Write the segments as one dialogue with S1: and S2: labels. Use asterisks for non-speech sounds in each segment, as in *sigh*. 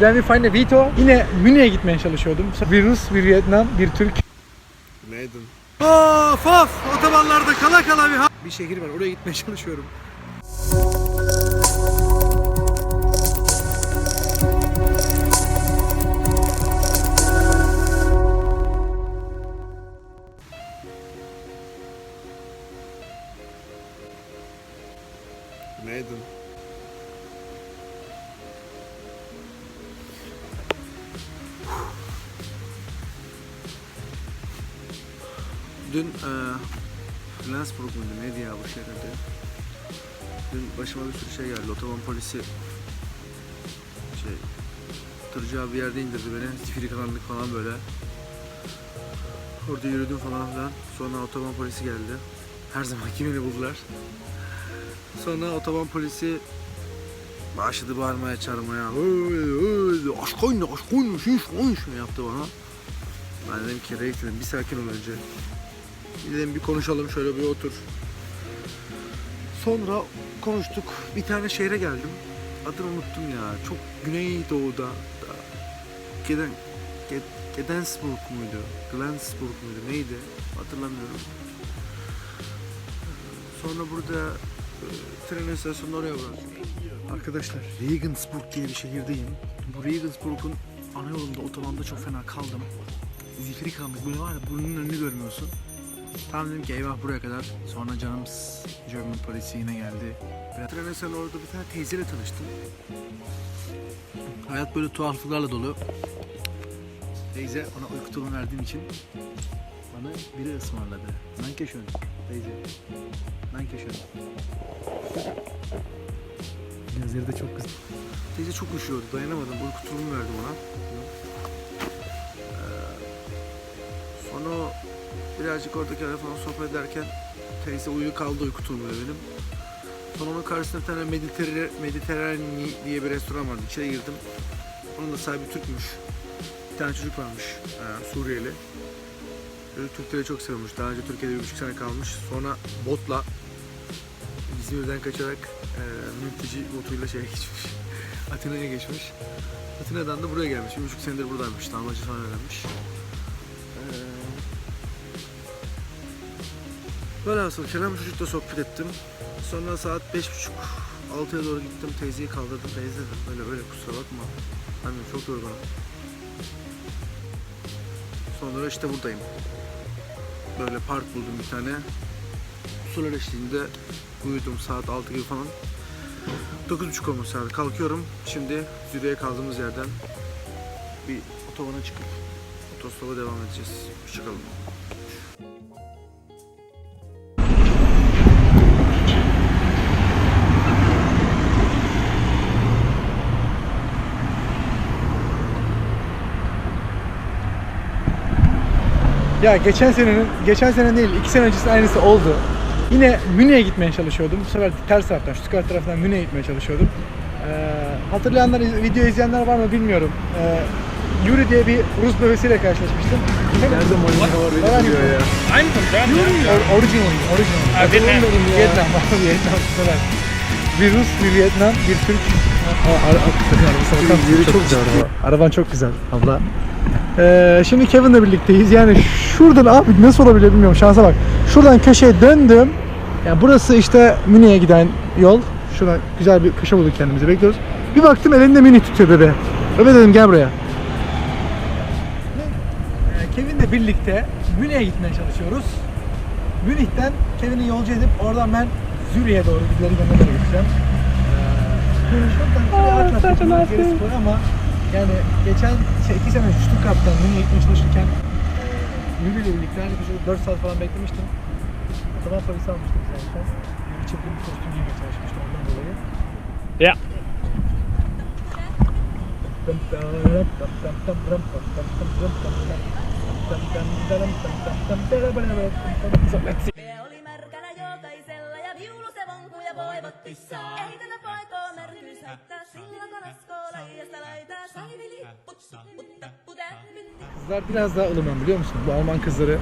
S1: then we find a Vito. Yine Münih'e gitmeye çalışıyordum. Bir Rus, bir Vietnam, bir Türk.
S2: Günaydın.
S1: Of of! Otobanlarda kala kala bir bir şehir var. Oraya gitmeye çalışıyorum.
S2: Dün e, Flensburg muydu neydi ya bu şehirde? Dün başıma bir sürü şey geldi. Otoban polisi şey tırcı bir yerde indirdi beni. Zifiri karanlık falan böyle. Orada yürüdüm falan filan. Sonra otoban polisi geldi. Her zaman beni buldular. Sonra otoban polisi başladı bağırmaya çağırmaya. Aşk oyna, aşk oyna, şiş, oyna yaptı bana. Ben dedim ki reis bir sakin ol önce. Dedim bir konuşalım şöyle bir otur. Sonra konuştuk. Bir tane şehre geldim. Adını unuttum ya. Çok güneydoğuda. Geden, Ged- Gedensburg muydu? Glensburg muydu? Neydi? Hatırlamıyorum. Sonra burada e, tren istasyonuna oraya bıraktım. Arkadaşlar Regensburg diye bir şehirdeyim. Bu Regensburg'un ana yolunda otobanda çok fena kaldım. Zifiri karanlık böyle var ya burnunun önünü görmüyorsun. Tam dedim ki eyvah buraya kadar. Sonra canım German polisi yine geldi. Biraz istasyonunda orada bir tane teyzeyle tanıştım. Hayat böyle tuhaflıklarla dolu. Teyze ona uyku tulumu verdiğim için bana biri ısmarladı. Danke schön teyze. Danke schön. Gözleri de çok güzel. Teyze çok üşüyordu. Dayanamadım. Uyku tulumu verdi bana. Birazcık oradakilerle falan sohbet ederken teyze uyuyakaldı uyku tulumu benim. Sonra onun karşısında bir tane Mediterranean, Mediterranean diye bir restoran vardı. İçeri girdim. Onun da sahibi Türkmüş. Bir tane çocuk varmış. e, Suriyeli. Böyle Türkleri çok seviyormuş. Daha önce Türkiye'de bir buçuk sene kalmış. Sonra botla İzmir'den kaçarak e, mülteci botuyla şeye geçmiş. *laughs* Atina'ya geçmiş. Atina'dan da buraya gelmiş. Bir buçuk senedir buradaymış. Dalmacı falan öğrenmiş. E, böyle asıl Kerem çocukla sohbet ettim. Sonra saat beş buçuk altıya doğru gittim. Teyzeyi kaldırdım. Teyze dedim böyle böyle kusura bakma. De çok yorgunum. Sonra işte buradayım. Böyle park buldum bir tane. Sular eşliğinde uyudum saat 6 gibi falan. 9.30 olmuş saat. Kalkıyorum. Şimdi Züriye kaldığımız yerden bir otobana çıkıp otostopa devam edeceğiz. Hoşçakalın.
S1: Ya geçen senenin, geçen sene değil, iki sene öncesi aynısı oldu. Yine Münih'e gitmeye çalışıyordum. Bu sefer ters taraftan, Stuttgart tarafından Münih'e gitmeye çalışıyordum. Ee, hatırlayanlar, video izleyenler var mı bilmiyorum. Ee, Yuri diye bir Rus bebesiyle karşılaşmıştım.
S2: Nerede Monika
S1: var diyor
S2: ya?
S3: I'm from Germany.
S1: Or- original, original.
S3: Vietnam.
S1: Vietnam, *laughs* Vietnam. Bir Rus, bir Vietnam, bir Türk.
S2: Yeri çok
S1: güzel araba. Araban çok güzel abla. Ee, şimdi Kevin'le birlikteyiz. Yani şuradan abi nasıl olabilir bilmiyorum. Şansa bak. Şuradan köşeye döndüm. Yani burası işte Münih'e giden yol. Şuradan güzel bir köşe bulduk kendimize. Bekliyoruz. Bir baktım elinde Münih tutuyor bebe. Bebe dedim gel buraya. Ee, Kevin'le birlikte Münih'e gitmeye çalışıyoruz. Münih'ten Kevin'i yolcu edip oradan ben Zürih'e doğru gidelim yanına gideceğim. Şuradan şuraya atlasın. Gerisi koy ama yani geçen şey, iki sene uçtuk kaptan. Mini eğitim çalışırken Müge ile birlikte hani bir 4 saat falan beklemiştim. O zaman polis almıştım zaten. Müge çapı bir kostüm giymeye çalışmıştım ondan dolayı. Ya. Let's. Kızlar biraz daha ılıman biliyor musun? Bu Alman kızları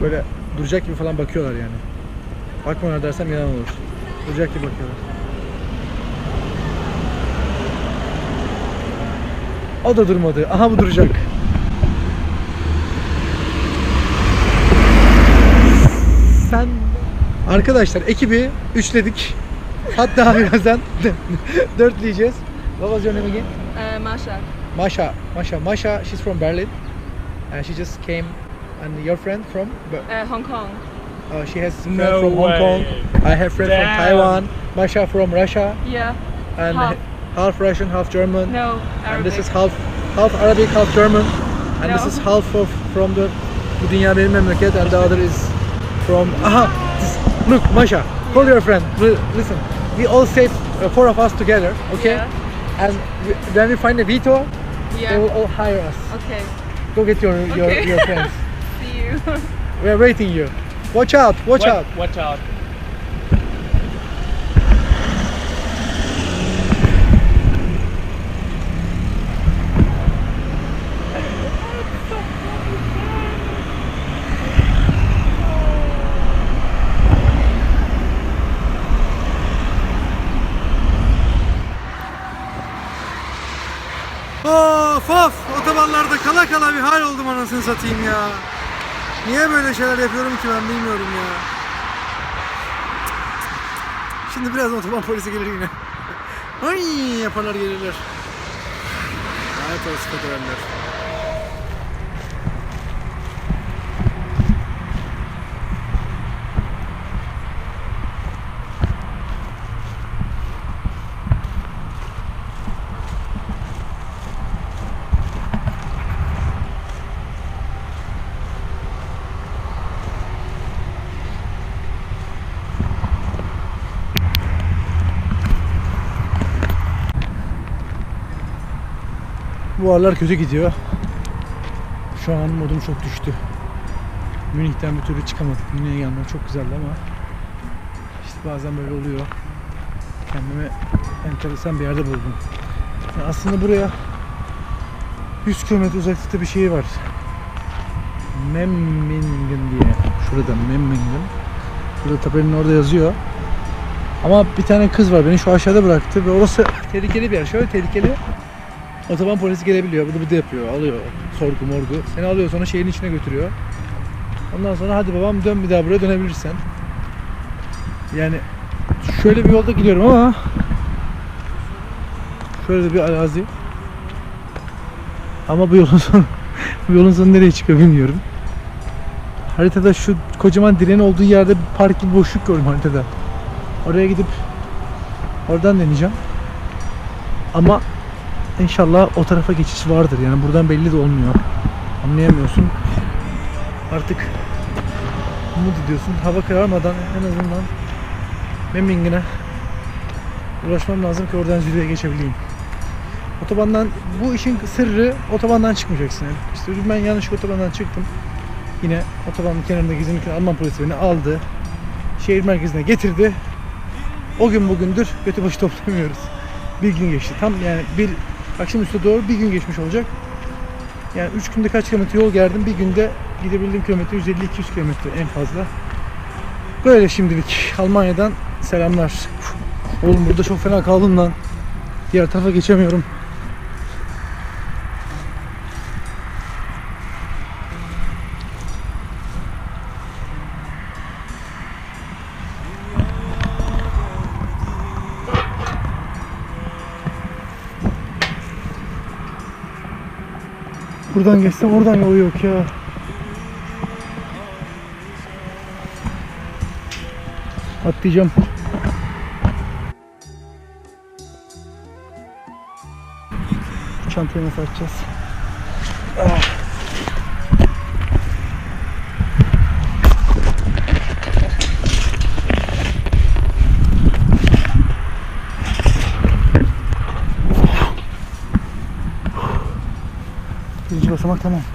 S1: böyle duracak gibi falan bakıyorlar yani. Bakmıyorlar dersem yalan olur. Duracak gibi bakıyorlar.
S2: O da durmadı. Aha bu duracak. Sen Arkadaşlar ekibi üçledik. Hatta *laughs* birazdan dörtleyeceğiz. What was your name again?
S4: Uh, Masha.
S2: Masha. Masha. Masha, she's from Berlin. And she just came. And your friend from?
S4: Uh, Hong Kong.
S2: Uh, she has friend
S3: No
S2: from Hong
S3: way.
S2: Kong. I have friend from Taiwan. Masha from Russia.
S4: Yeah.
S2: And
S4: Half.
S2: half Russian, half German.
S4: No.
S2: And this is half half Arabic, half German. And this is half of from the bu dünya benim memleket and the other is from aha this, look Masha call your friend listen we all save uh, four of us together okay
S4: Yeah.
S2: and we, when we find a veto they
S4: Yeah.
S2: will all hire us
S4: Okay.
S2: go get your your,
S4: Okay.
S2: your friends *laughs*
S4: See you.
S2: we are waiting you watch out watch
S3: What-
S2: out
S3: Watch out.
S5: Of of otobanlarda kala kala bir hal oldum anasını satayım ya. Niye böyle şeyler yapıyorum ki ben bilmiyorum ya. Şimdi biraz otoban polisi gelir yine. *laughs* Ay yaparlar gelirler. Lanet olsun federeller.
S2: Bu aralar kötü gidiyor. Şu an modum çok düştü. Münih'ten bir türlü çıkamadık. Münih'e gelmek çok güzeldi ama işte bazen böyle oluyor. Kendimi enteresan bir yerde buldum. Ya aslında buraya 100 kilometre uzaklıkta bir şehir var. Memmingen diye. Şurada Memmingen. Burada tabelin orada yazıyor. Ama bir tane kız var. Beni şu aşağıda bıraktı ve orası tehlikeli bir yer. Şöyle tehlikeli. Otoban polisi gelebiliyor. Bıdı bıdı yapıyor. Alıyor. Sorgu morgu. Seni alıyor sonra şehrin içine götürüyor. Ondan sonra hadi babam dön bir daha buraya dönebilirsen. Yani şöyle bir yolda gidiyorum ama şöyle bir arazi. Ama bu yolun *laughs* sonu bu yolun sonu nereye çıkıyor bilmiyorum. Haritada şu kocaman direğin olduğu yerde bir park gibi boşluk gördüm haritada. Oraya gidip oradan deneyeceğim. Ama İnşallah o tarafa geçiş vardır. Yani buradan belli de olmuyor. Anlayamıyorsun. Artık umut ediyorsun. Hava kararmadan en azından Memmingen'e ulaşmam lazım ki oradan Zürih'e geçebileyim. Otobandan bu işin sırrı otobandan çıkmayacaksın. Yani işte ben yanlış otobandan çıktım. Yine otobanın kenarında gezinirken Alman polisi beni aldı. Şehir merkezine getirdi. O gün bugündür götü başı *laughs* toplamıyoruz. Bir gün geçti. Tam yani bir akşamüstü doğru bir gün geçmiş olacak. Yani 3 günde kaç kilometre yol geldim. Bir günde gidebildiğim kilometre 150-200 kilometre en fazla. Böyle şimdilik Almanya'dan selamlar. Oğlum burada çok fena kaldım lan. Diğer tarafa geçemiyorum. Buradan geçsem oradan yolu yok ya. Atlayacağım. Çantayı nasıl açacağız? Ah. Birinci basamak tamam.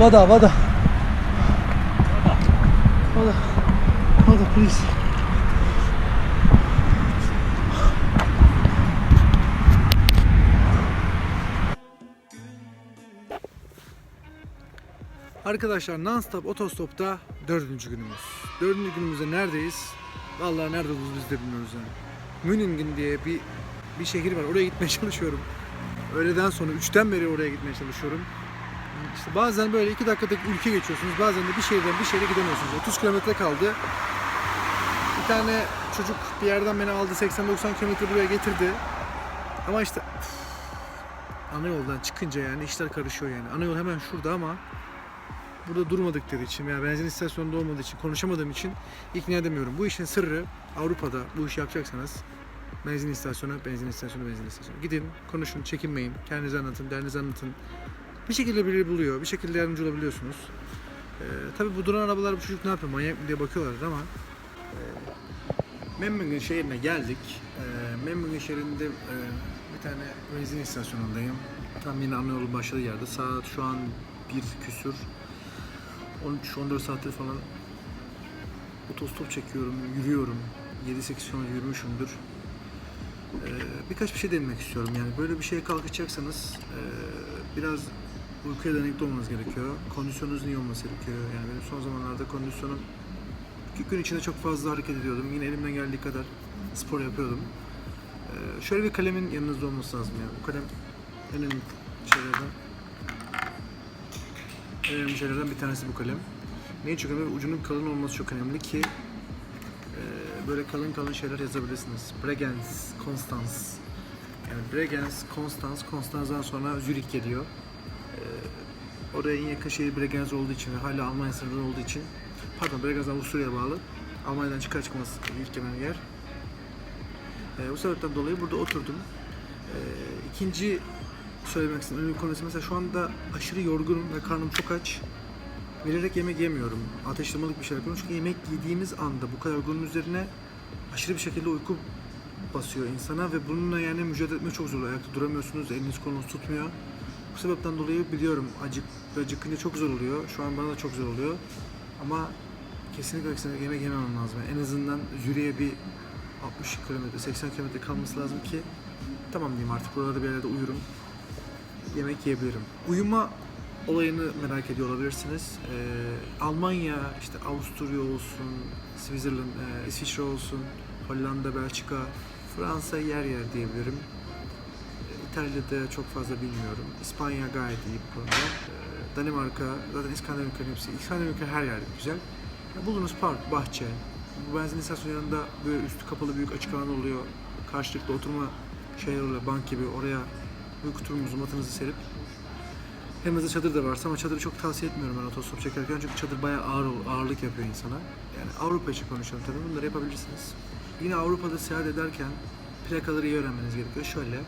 S2: Vada, vada. Vada. Vada, please. Arkadaşlar non-stop otostopta dördüncü günümüz. Dördüncü günümüzde neredeyiz? Vallahi nerede olduğumuzu biz de bilmiyoruz yani. Müningen diye bir bir şehir var. Oraya gitmeye *laughs* çalışıyorum. Öğleden sonra 3'ten beri oraya gitmeye çalışıyorum. İşte bazen böyle 2 dakikadaki ülke geçiyorsunuz. Bazen de bir şehirden bir şehre gidemiyorsunuz. 30 kilometre kaldı. Bir tane çocuk bir yerden beni aldı 80-90 kilometre buraya getirdi. Ama işte ana yoldan çıkınca yani işler karışıyor yani. Ana yol hemen şurada ama burada durmadık dediği için veya benzin istasyonunda olmadığı için konuşamadığım için ikna edemiyorum. Bu işin sırrı Avrupa'da bu işi yapacaksanız benzin istasyonu, benzin istasyonu, benzin istasyonu. Gidin, konuşun, çekinmeyin. Kendinizi anlatın, derdinizi anlatın. Bir şekilde biri buluyor, bir şekilde yardımcı olabiliyorsunuz. Ee, tabii bu duran arabalar bu çocuk ne yapıyor, manyak mı diye bakıyorlar ama e, Memmingen şehrine geldik. E, Memmingen şehrinde e, bir tane benzin istasyonundayım. Tam yine ana başladığı yerde. Saat şu an bir küsür. 13-14 saattir falan otostop çekiyorum, yürüyorum. 7-8 km yürümüşümdür. Ee, birkaç bir şey denemek istiyorum. Yani böyle bir şeye kalkacaksanız e, biraz uykuya dayanıklı olmanız gerekiyor. Kondisyonunuzun iyi olması gerekiyor. Yani benim son zamanlarda kondisyonum iki gün içinde çok fazla hareket ediyordum. Yine elimden geldiği kadar spor yapıyordum. Ee, şöyle bir kalemin yanınızda olması lazım yani. Bu kalem en önemli şeylerden en önemli şeylerden bir tanesi bu kalem. Niye önemli? Ucunun kalın olması çok önemli ki e, böyle kalın kalın şeyler yazabilirsiniz. Bregenz, Konstanz. Yani Bregenz, Konstanz, Konstanz'dan sonra Zürich geliyor. Oraya en yakın şehir Bregenz olduğu için ve hala Almanya sınırında olduğu için pardon Bregenz Avusturya'ya bağlı. Almanya'dan çıkar çıkmaz gelen yer. E, bu sebepten dolayı burada oturdum. E, ikinci söylemek istediğim önemli konusu mesela şu anda aşırı yorgunum ve karnım çok aç. Bilerek yemek yemiyorum. Ateşlamalık bir şey yapıyorum. Çünkü yemek yediğimiz anda bu kadar yorgunun üzerine aşırı bir şekilde uyku basıyor insana ve bununla yani mücadele etmek çok zor. Ayakta duramıyorsunuz, eliniz kolunuz tutmuyor. Bu sebepten dolayı biliyorum acık acıkınca çok zor oluyor. Şu an bana da çok zor oluyor. Ama kesinlikle kesinlikle yemek yememem lazım. Yani en azından Züriye bir 60 kilometre, 80 kilometre kalması lazım ki tamam diyeyim artık buralarda bir yerlerde uyurum. Yemek yiyebilirim. Uyuma olayını merak ediyor olabilirsiniz. Ee, Almanya, işte Avusturya olsun, Switzerland, e, İsviçre olsun, Hollanda, Belçika, Fransa yer yer diyebilirim. İtalya'da çok fazla bilmiyorum. İspanya gayet iyi bu konuda. Ee, Danimarka, zaten İskandinav ülkelerin hepsi, İskandinav ülkeler her yerde güzel. Ya bulunuz park, bahçe, bu benzin istasyonu yanında böyle üstü kapalı büyük açık alan oluyor. Karşılıklı oturma şeyler bank gibi oraya uyku turumuzu, matınızı serip Yanınızda çadır da varsa ama çadırı çok tavsiye etmiyorum ben otostop çekerken çünkü çadır bayağı ağır, ağırlık yapıyor insana. Yani Avrupa için konuşalım tabii bunları yapabilirsiniz. Yine Avrupa'da seyahat ederken plakaları iyi öğrenmeniz gerekiyor. Şöyle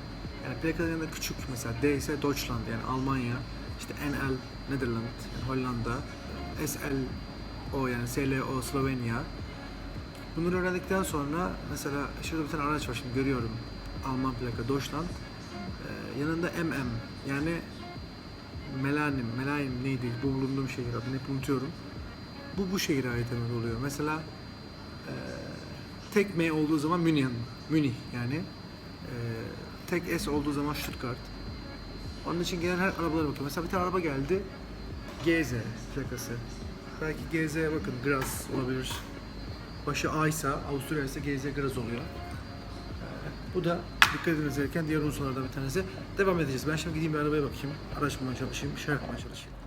S2: yani plakaların yanında küçük mesela D ise Deutschland yani Almanya, işte NL Netherland yani Hollanda, SL o yani SLO Slovenya. Bunları öğrendikten sonra mesela şurada bir tane araç var şimdi görüyorum. Alman plaka Deutschland. Ee, yanında MM yani Melanim, Melanim neydi? Bu bulunduğum şehir adını hep unutuyorum. Bu bu şehire ait demek oluyor. Mesela e, tek M olduğu zaman Münih, Münih yani. E, tek S olduğu zaman Stuttgart. Onun için gelen her arabalara bakıyorum. Mesela bir tane araba geldi. GZ plakası. Belki GZ bakın Graz olabilir. Başı A ise Avusturya ise GZ Graz oluyor. Bu da dikkat edilmesi gereken diğer unsurlardan bir tanesi. Devam edeceğiz. Ben şimdi gideyim bir arabaya bakayım. Araç bulmaya çalışayım. Bir şey yapmaya çalışayım.